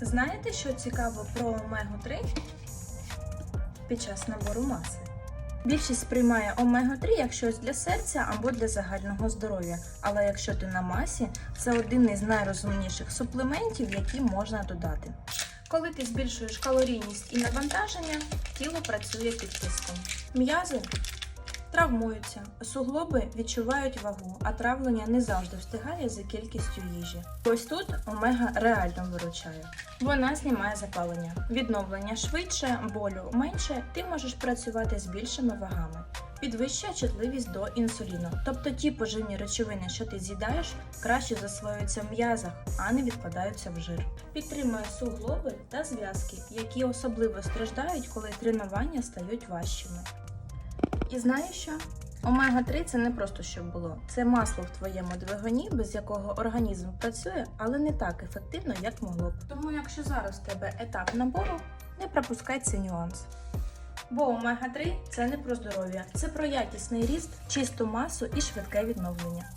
Знаєте, що цікаво про омегу-3 під час набору маси? Більшість сприймає омегу-3 як щось для серця або для загального здоров'я. Але якщо ти на масі, це один із найрозумніших суплементів, які можна додати. Коли ти збільшуєш калорійність і навантаження, тіло працює під тиском. М'язи травмуються, суглоби відчувають вагу, а травлення не завжди встигає за кількістю їжі. Ось тут омега реально виручає. Вона знімає запалення, відновлення швидше, болю менше, ти можеш працювати з більшими вагами. Підвищує чутливість до інсуліну, тобто ті поживні речовини, що ти з'їдаєш, краще засвоюються в м'язах, а не відкладаються в жир. Підтримує суглоби та зв'язки, які особливо страждають, коли тренування стають важчими. І знаєш що? Омега-3 це не просто щоб було. Це масло в твоєму двигуні, без якого організм працює, але не так ефективно, як могло б. Тому, якщо зараз в тебе етап набору, не пропускай цей нюанс. Бо омега-3 це не про здоров'я, це про якісний ріст, чисту масу і швидке відновлення.